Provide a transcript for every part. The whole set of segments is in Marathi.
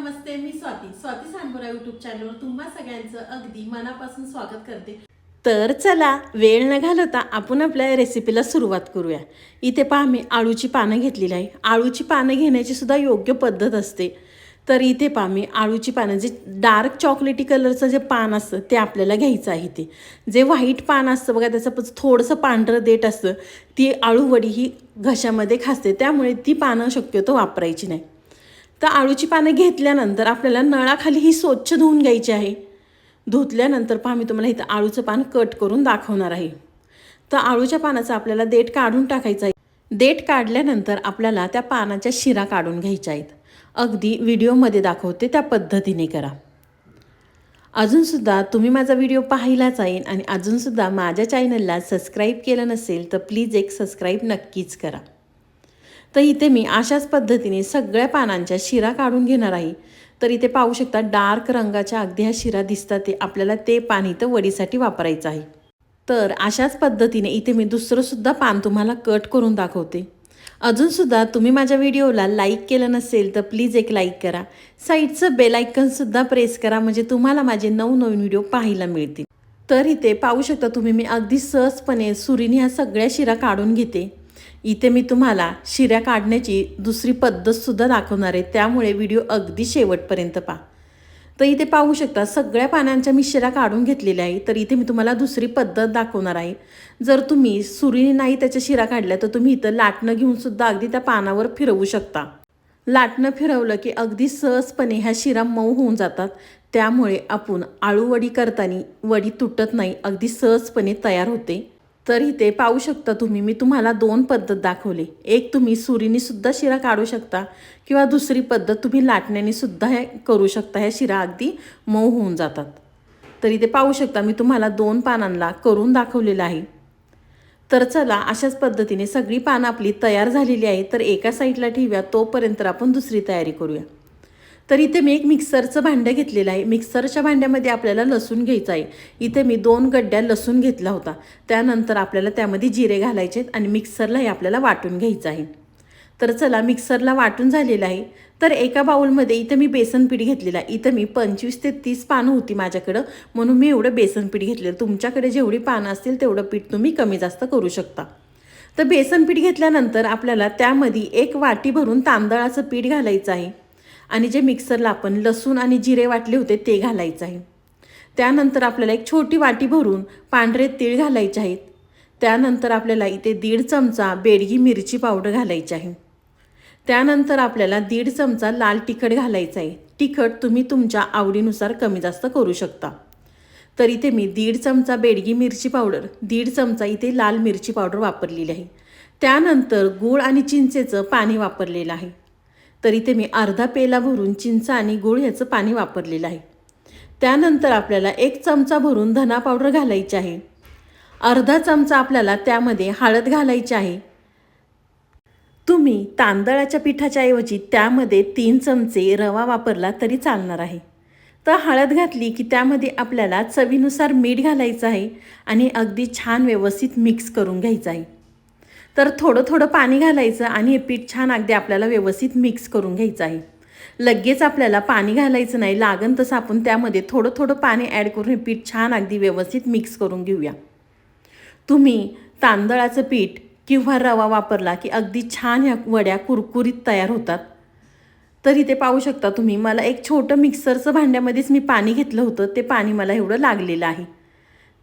नमस्ते मी स्वाती. स्वाती सांबोरा युट्यूब चॅनलवर तुम्हा सगळ्यांचं अगदी मनापासून स्वागत करते. तर चला वेळ न घालवता आपण आपल्या रेसिपीला सुरुवात करूया. इथे पहा मी आळूची पानं घेतलेली आहे. आळूची पानं घेण्याची सुद्धा योग्य पद्धत असते. तर इथे पहा मी आळूची पानं जे डार्क चॉकलेटी कलरचं जे पान असतं ते आपल्याला घ्यायचं आहे ते जे व्हाईट पान असतं बघा त्याचं थोडंसं पांढरं देठ असतं. ती आळूवडी ही घशामध्ये खासते. त्यामुळे ती पानं शक्यतो वापरायची नाही. तर आळूची पानं घेतल्यानंतर आपल्याला नळाखाली ही स्वच्छ धुवून घ्यायची आहे. धुतल्यानंतर पहा मी तुम्हाला इथं आळूचं पान कट करून दाखवणार आहे. तर आळूच्या पानाचं आपल्याला देठ काढून टाकायचं आहे. देठ काढल्यानंतर आपल्याला त्या पानाच्या शिरा काढून घ्यायच्या आहेत. अगदी व्हिडिओमध्ये दाखवते त्या पद्धतीने करा. अजूनसुद्धा तुम्ही माझा व्हिडिओ पाहिलाच आहे आणि अजूनसुद्धा माझ्या चॅनलला सबस्क्राईब केलं नसेल तर प्लीज एक सबस्क्राईब नक्कीच करा. तर इथे मी अशाच पद्धतीने सगळ्या पानांच्या शिरा काढून घेणार आहे. तर इथे पाहू शकता डार्क रंगाच्या अगदी ह्या शिरा दिसतात ते आपल्याला ते पान इथं वडीसाठी वापरायचं आहे. तर अशाच पद्धतीने इथे मी दुसरंसुद्धा पान तुम्हाला कट करून दाखवते. अजूनसुद्धा तुम्ही माझ्या व्हिडिओला लाईक केलं नसेल तर प्लीज एक लाईक करा. साईडचं बेलायकनसुद्धा प्रेस करा म्हणजे तुम्हाला माझे नवनवीन व्हिडिओ पाहायला मिळतील. तर इथे पाहू शकता तुम्ही मी अगदी सहजपणे सुरीने ह्या सगळ्या शिरा काढून घेते. इथे मी तुम्हाला शिऱ्या काढण्याची दुसरी पद्धतसुद्धा दाखवणार आहे. त्यामुळे व्हिडिओ अगदी शेवटपर्यंत पहा. तर इथे पाहू शकता सगळ्या पानांच्या मी शिरा काढून घेतलेल्या आहे. तर इथे मी तुम्हाला दुसरी पद्धत दाखवणार आहे. जर तुम्ही सुरीने नाही त्याच्या शिरा काढल्या तर तुम्ही इथं लाटणं घेऊन सुद्धा अगदी त्या पानावर फिरवू शकता. लाटणं फिरवलं की अगदी सहजपणे ह्या शिरा मऊ होऊन जातात. त्यामुळे आपण आळूवडी करताना वडी तुटत नाही अगदी सहजपणे तयार होते. तर इथे पाहू शकता तुम्ही. मी तुम्हाला दोन पद्धत दाखवली. एक तुम्ही सुरीनीसुद्धा शिरा काढू शकता किंवा दुसरी पद्धत तुम्ही लाटण्यानेसुद्धा हे करू शकता. ह्या शिरा अगदी मऊ होऊन जातात. तर इथे पाहू शकता. मी तुम्हाला दोन पानांना करून दाखवलेलं आहे. तर चला अशाच पद्धतीने सगळी पानं आपली तयार झालेली आहे तर एका साईडला ठेवूया. तोपर्यंत आपण दुसरी तयारी करूया. तर इथे मी एक मिक्सरचं भांडं घेतलेलं आहे. मिक्सरच्या भांड्यामध्ये आपल्याला लसूण घ्यायचं आहे. इथे मी दोन गड्ड्या लसूण घेतला होता. त्यानंतर आपल्याला त्यामध्ये जिरे घालायचे आहेत आणि मिक्सरला हे आपल्याला वाटून घ्यायचं आहे. तर चला मिक्सरला वाटून झालेलं आहे. तर एका बाउलमध्ये इथं मी बेसन पीठ घेतलेलं आहे. इथं मी पंचवीस ते तीस पानं होती माझ्याकडं. म्हणून मी एवढं बेसन पीठ घेतलेलं. तुमच्याकडे जेवढी पानं असतील तेवढं पीठ तुम्ही कमी जास्त करू शकता. तर बेसन पीठ घेतल्यानंतर आपल्याला त्यामध्ये एक वाटी भरून तांदळाचं पीठ घालायचं आहे. आणि जे मिक्सरला आपण लसूण आणि जिरे वाटले होते ते घालायचं आहे. त्यानंतर आपल्याला एक छोटी वाटी भरून पांढरे तीळ घालायचे आहेत. त्यानंतर आपल्याला इथे दीड चमचा बेडगी मिरची पावडर घालायची आहे. त्यानंतर आपल्याला दीड चमचा लाल तिखट घालायचं आहे. तिखट तुम्ही तुमच्या आवडीनुसार कमी जास्त करू शकता. तर इथे मी दीड चमचा बेडगी मिरची पावडर दीड चमचा इथे लाल मिरची पावडर वापरलेली आहे. त्यानंतर गूळ आणि चिंचेचं पाणी वापरलेलं आहे. तर इथे मी अर्धा पेला भरून चिंच आणि गूळ ह्याचं पाणी वापरलेलं आहे. त्यानंतर आपल्याला एक चमचा भरून धना पावडर घालायची आहे. अर्धा चमचा आपल्याला त्यामध्ये हळद घालायची आहे. तुम्ही तांदळाच्या पिठाच्या ऐवजी त्यामध्ये तीन चमचे रवा वापरला तरी चालणार आहे. तर हळद घातली की त्यामध्ये आपल्याला चवीनुसार मीठ घालायचं आहे आणि अगदी छान व्यवस्थित मिक्स करून घ्यायचं आहे. तर थोडं थोडं पाणी घालायचं आणि हे पीठ छान अगदी आपल्याला व्यवस्थित मिक्स करून घ्यायचं आहे. लगेच आपल्याला पाणी घालायचं नाही लागन तसं आपण त्यामध्ये थोडं थोडं पाणी ॲड करून हे पीठ छान अगदी व्यवस्थित मिक्स करून घेऊया. तुम्ही तांदळाचं पीठ किंवा रवा वापरला की अगदी छान ह्या वड्या कुरकुरीत तयार होतात. तर इथे पाहू शकता तुम्ही मला एक छोटं मिक्सरचं भांड्यामध्येच मी पाणी घेतलं होतं ते पाणी मला एवढं लागलेलं आहे.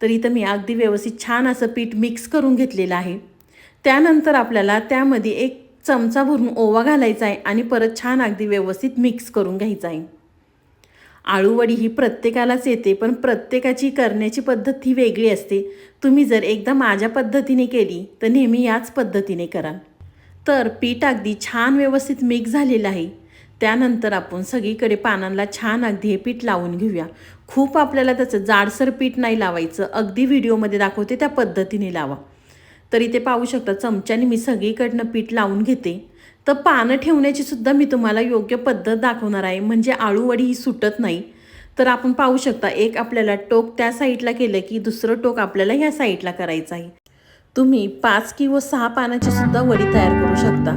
तर इथं मी अगदी व्यवस्थित छान असं पीठ मिक्स करून घेतलेलं आहे. त्यानंतर आपल्याला त्यामध्ये एक चमचा भरून ओवा घालायचा आहे आणि परत छान अगदी व्यवस्थित मिक्स करून घ्यायचा आहे. आळूवडी ही प्रत्येकालाच येते पण प्रत्येकाची करण्याची पद्धत ही वेगळी असते. तुम्ही जर एकदा माझ्या पद्धतीने केली तर नेहमी याच पद्धतीने कराल. तर पीठ अगदी छान व्यवस्थित मिक्स झालेलं आहे. त्यानंतर आपण सगळीकडे पानांना छान अगदी हे पीठ लावून घेऊया. खूप आपल्याला त्याचं जाडसर पीठ नाही लावायचं. अगदी व्हिडिओमध्ये दाखवते त्या पद्धतीने लावा. तर इथे पाहू शकता चमच्याने मी सगळीकडनं पीठ लावून घेते. तर पानं ठेवण्याची सुद्धा मी तुम्हाला योग्य पद्धत दाखवणार आहे. म्हणजे आळूवडी ही सुटत नाही. तर आपण पाहू शकता एक आपल्याला टोक त्या साईडला केलं की दुसरं टोक आपल्याला ह्या साईडला करायचं आहे. तुम्ही पाच किंवा सहा पानाची सुद्धा वडी तयार करू शकता.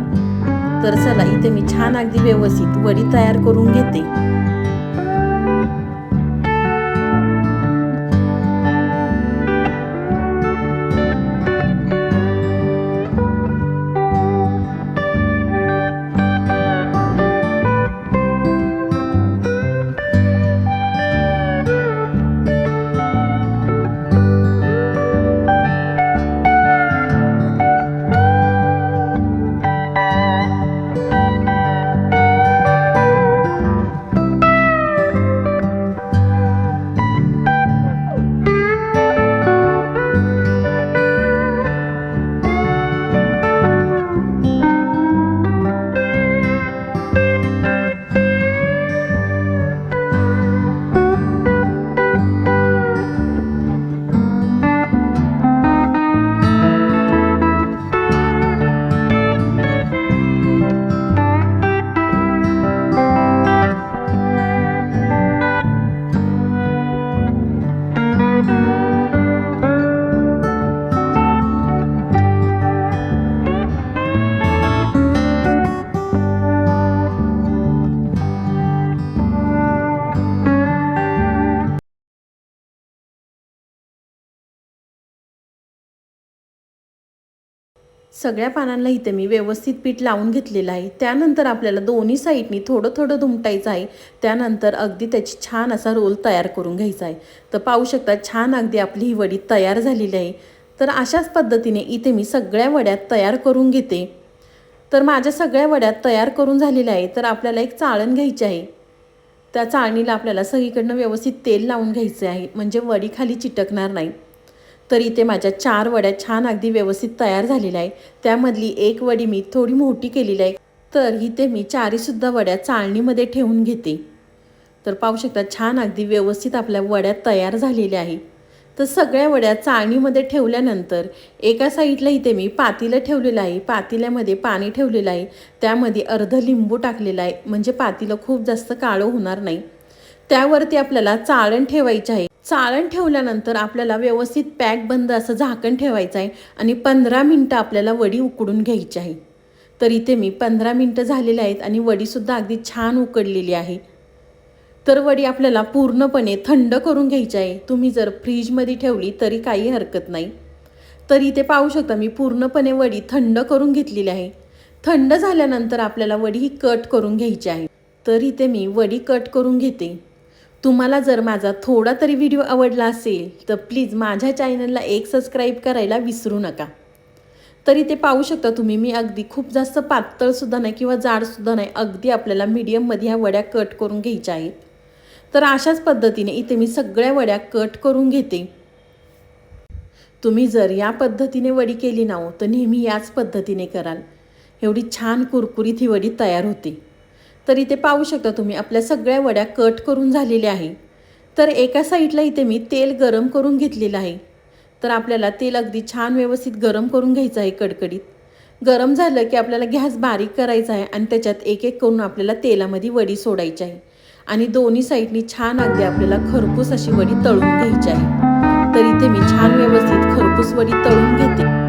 तर चला इथे मी छान अगदी व्यवस्थित वडी तयार करून घेते. सगळ्या पानांना इथे मी व्यवस्थित पीठ लावून घेतलेलं आहे. त्यानंतर आपल्याला दोन्ही साईडनी थोडं थोडं दुमटायचं आहे. त्यानंतर अगदी त्याची छान असा रोल तयार करून घ्यायचा आहे. तर पाहू शकता छान अगदी आपली ही वडी तयार झालेली आहे. तर अशाच पद्धतीने इथे मी सगळ्या वड्या तयार करून घेते. तर माझ्या सगळ्या वड्या तयार करून झालेल्या आहे तर आपल्याला एक चाळण घ्यायची आहे. त्या चाळणीला आपल्याला सगळीकडनं व्यवस्थित तेल लावून घ्यायचे आहे. म्हणजे वडी खाली चिटकणार नाही. तर इथे माझ्या चार वड्या छान अगदी व्यवस्थित तयार झालेल्या आहे त्यामधली एक वडी मी थोडी मोठी केलेली आहे. तर इथे मी चारीसुद्धा वड्या चाळणीमध्ये ठेवून घेते. तर पाहू शकता छान अगदी व्यवस्थित आपल्या वड्या तयार झालेल्या आहे तर सगळ्या वड्या चाळणीमध्ये ठेवल्यानंतर एका साईडला इथे मी पातीलं ठेवलेलं आहे. पातील्यामध्ये पाणी ठेवलेलं आहे. त्यामध्ये अर्ध लिंबू टाकलेलं आहे. म्हणजे पातीलं खूप जास्त काळं होणार नाही. त्यावरती आपल्याला चाळण ठेवायचं आहे. चाळण ठेवल्यानंतर आपल्याला व्यवस्थित पॅक बंद असं झाकण ठेवायचं आहे आणि पंधरा मिनटं आपल्याला वडी उकडून घ्यायची आहे. तर इथे मी पंधरा मिनटं झालेले आहेत आणि वडीसुद्धा अगदी छान उकडलेली आहे. तर वडी आपल्याला पूर्णपणे थंड करून घ्यायची आहे. तुम्ही जर फ्रीजमध्ये ठेवली तरी काही हरकत नाही. तर इथे पाहू शकता मी पूर्णपणे वडी थंड करून घेतलेली आहे. थंड झाल्यानंतर आपल्याला वडी ही कट करून घ्यायची आहे. तर इथे मी वडी कट करून घेते. तुम्हाला जर माझा थोडा तरी व्हिडिओ आवडला असेल तर प्लीज माझ्या चॅनलला एक सबस्क्राईब करायला विसरू नका. तरी ते पाहू शकता तुम्ही मी अगदी खूप जास्त पातळसुद्धा नाही किंवा जाडसुद्धा नाही अगदी आपल्याला मीडियममध्ये ह्या वड्या कट करून घ्यायच्या आहेत. तर अशाच पद्धतीने इथे मी सगळ्या वड्या कट करून घेते. तुम्ही जर या पद्धतीने वडी केली ना हो तर नेहमी याच पद्धतीने कराल. एवढी छान कुरकुरीत ही वडी तयार होते. तर इथे पाहू शकता तुम्ही आपल्या सगळ्या वड्या कट करून झालेल्या आहे तर एका साईडला इथे मी तेल गरम करून घेतलेलं आहे. तर आपल्याला तेल अगदी छान व्यवस्थित गरम करून घ्यायचं आहे कडकडीत. गरम झालं की आपल्याला गॅस बारीक करायचा आहे आणि त्याच्यात एक एक करून आपल्याला तेलामध्ये वडी सोडायची आहे. आणि दोन्ही साईडनी छान अगदी आपल्याला खरपूस अशी वडी तळून घ्यायची आहे. तर इथे मी छान व्यवस्थित खरपूस वडी तळून घेते.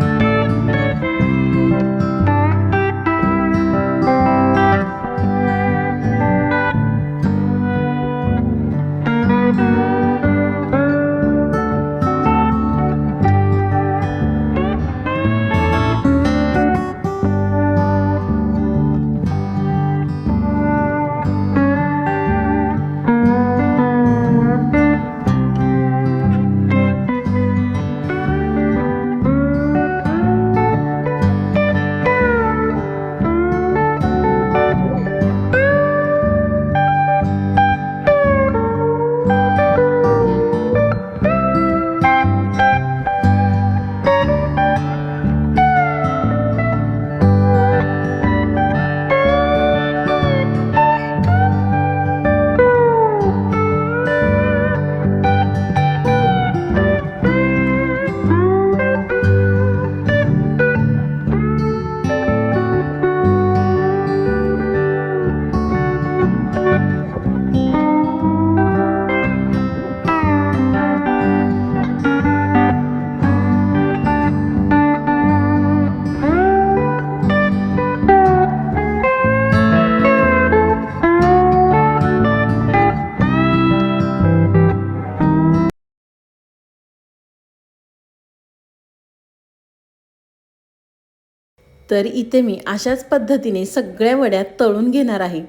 तर इथे मी अशाच पद्धतीने सगळ्या वड्या तळून घेणार आहे.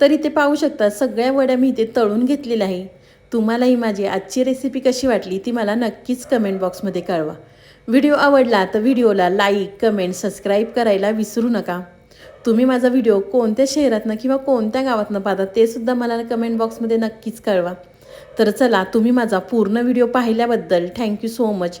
तर इथे पाहू शकता सगळ्या वड्या मी इथे तळून घेतलेल्या आहे. तुम्हालाही माझी आजची रेसिपी कशी वाटली ती मला नक्कीच कमेंट बॉक्समध्ये कळवा. व्हिडिओ आवडला तर व्हिडिओला लाईक कमेंट सबस्क्राईब करायला विसरू नका. तुम्ही माझा व्हिडिओ कोणत्या शहरातनं किंवा कोणत्या गावातनं पाहता ते सुद्धा मला कमेंट बॉक्समध्ये नक्कीच कळवा. तर चला तुम्ही माझा पूर्ण व्हिडिओ पाहिल्याबद्दल थँक्यू सो मच